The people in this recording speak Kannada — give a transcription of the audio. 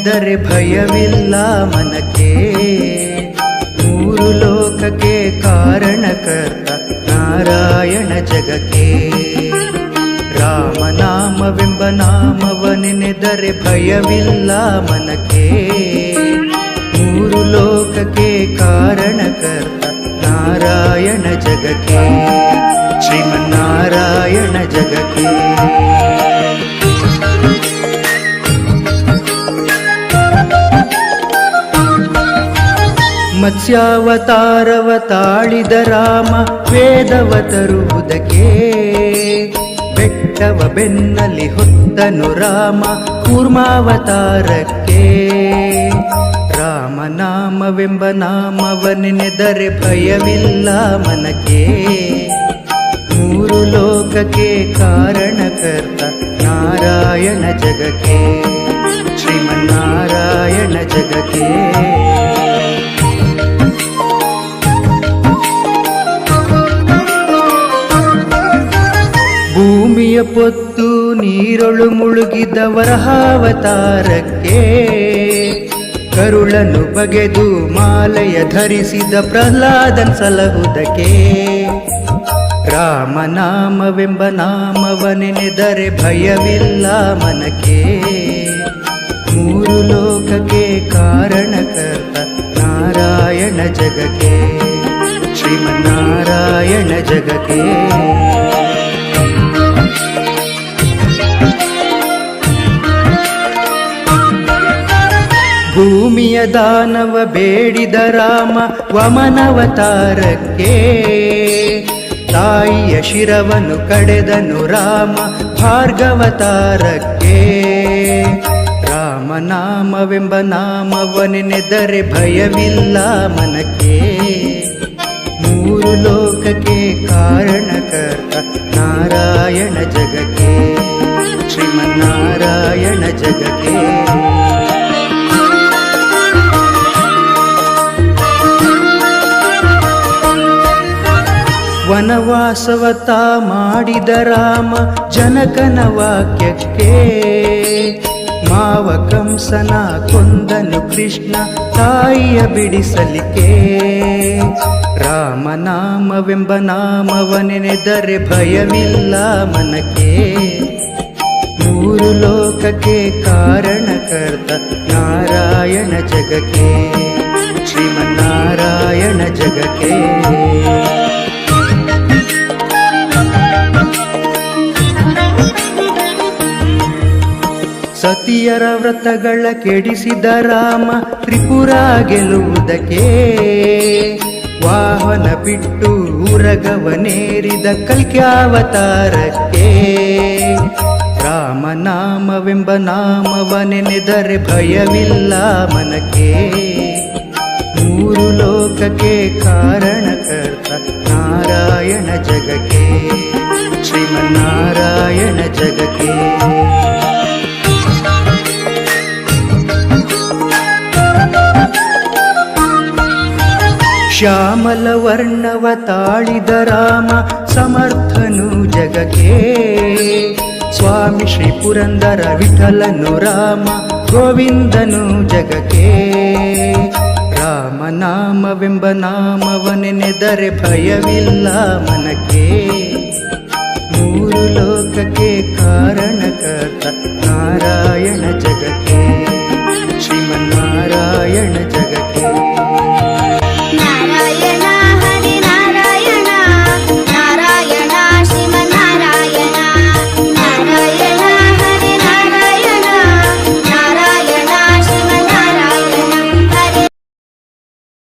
ನಾಮವನೆನೆದರೆ ಭಯವಿಲ್ಲ ಮನಕ್ಕೆ. ಮೂರು ಲೋಕಕ್ಕೆ ಕಾರಣಕರ್ತ ನಾರಾಯಣ ಜಗಕ್ಕೆ. ರಾಮನಾಮವೆಂಬ ನಾಮವನೆನೆದರೆ ಭಯವಿಲ್ಲ ಮನಕ್ಕೆ. ಮೂರು ಲೋಕಕ್ಕೆ ಮತ್ಸ್ಯಾವತಾರವ ತಾಳಿದ ರಾಮ, ವೇದವ ತರುವುದಕ್ಕೆ. ಬೆಟ್ಟವ ಬೆನ್ನಲಿ ಹೊತ್ತನು ರಾಮ, ಕೂರ್ಮಾವತಾರಕ್ಕೆ. ರಾಮನಾಮವೆಂಬ ನಾಮವನೆನೆದರೆ ಭಯವಿಲ್ಲ ಮನಕ್ಕೆ. ಮೂರು ಲೋಕಕ್ಕೆ ಕಾರಣಕರ್ತ ನಾರಾಯಣ ಜಗಕ್ಕೆ. ಶ್ರೀಮನ್ನಾರಾಯಣ ಜಗಕ್ಕೆ. ಭೂಮಿಯ ಪೊತ್ತು ನೀರೊಳು ಮುಳುಗಿದ ವರಹಾವತಾರಕ್ಕೆ ಕರುಳನ್ನು ಬಗೆದು ಮಾಲೆಯ ಧರಿಸಿದ ಪ್ರಹ್ಲಾದನ್ ಸಲಹುದಕ್ಕೆ. ರಾಮನಾಮವೆಂಬ ನಾಮವನೆನೆದರೆ ಭಯವಿಲ್ಲ ಮನಕ್ಕೆ. ಮೂರು ಲೋಕಕ್ಕೆ ಕಾರಣಕರ್ತ ನಾರಾಯಣ ಜಗಕ್ಕೆ. ಶ್ರೀಮನ್ನಾರಾಯಣ ಜಗಕ್ಕೆ. ಭೂಮಿಯ ದಾನವ ಬೇಡಿದ ರಾಮ ವಮನವತಾರಕ್ಕೆ. ತಾಯಿಯ ಶಿರವನು ಕಡೆದನು ರಾಮ ಭಾರ್ಗವತಾರಕ್ಕೆ. ರಾಮನಾಮವೆಂಬ ನಾಮವನೆನೆದರೆ ಭಯವಿಲ್ಲ ಮನಕ್ಕೆ. ಮೂರು ಲೋಕಕ್ಕೆ ಕಾರಣಕರ್ತ ನಾರಾಯಣ ಜಗಕ್ಕೆ. ಶ್ರೀಮನ್ನಾರಾಯಣ ಜಗಕ್ಕೆ. ವನವಾಸವತ ಮಾಡಿದ ರಾಮ ಜನಕನ ವಾಕ್ಯಕ್ಕೆ. ಮಾವ ಕಂಸನ ಕೊಂದನು ಕೃಷ್ಣ ತಾಯಿಯ ಬಿಡಿಸಲಿಕ್ಕೆ. ರಾಮನಾಮವೆಂಬ ನಾಮವನೆನೆದರೆ ಭಯವಿಲ್ಲ ಮನಕ್ಕೆ. ಮೂರು ಲೋಕಕ್ಕೆ ಕಾರಣಕರ್ತ ನಾರಾಯಣ ಜಗಕ್ಕೆ. ಶ್ರೀಮನ್ನಾರಾಯಣ ಜಗಕ್ಕೆ. ಸತಿಯರ ವ್ರತಗಳ ಕೆಡಿಸಿದ ರಾಮ ತ್ರಿಪುರ ಗೆಲ್ಲುವುದಕ್ಕೆ ವಾಹನ ಬಿಟ್ಟು ಉರಗವನೇರಿದ ಕಲ್ಕ್ಯಾವತಾರಕ್ಕೆ ರಾಮನಾಮವೆಂಬ ನಾಮವನೆನೆದರೆ ಭಯವಿಲ್ಲ ಮನಕ್ಕೆ. ಮೂರು ಲೋಕಕ್ಕೆ ಕಾರಣಕರ್ತ ನಾರಾಯಣ ಜಗಕ್ಕೆ, ಶ್ರೀಮನ್ನಾರಾಯಣ ಜಗಕ್ಕೆ. ಶ್ಯಾಮಲ ವರ್ಣವ ತಾಳಿದ ರಾಮ ಸಮರ್ಥನು ಜಗಕ್ಕೆ. ಸ್ವಾಮಿ ಶ್ರೀ ಪುರಂದರ ವಿಠಲನು ರಾಮ ಗೋವಿಂದನು ಜಗಕ್ಕೆ. ರಾಮನಾಮವೆಂಬ ನಾಮವನೆನೆದರೆ ಭಯವಿಲ್ಲ ಮನಕ್ಕೆ. ಮೂರು ಲೋಕಕ್ಕೆ ಕಾರಣಕರ್ತ ನಾರಾಯಣ ಜಗಕ್ಕೆ. ಶ್ರೀಮನ್ನಾರಾಯಣ ಜಗಕ್ಕೆ.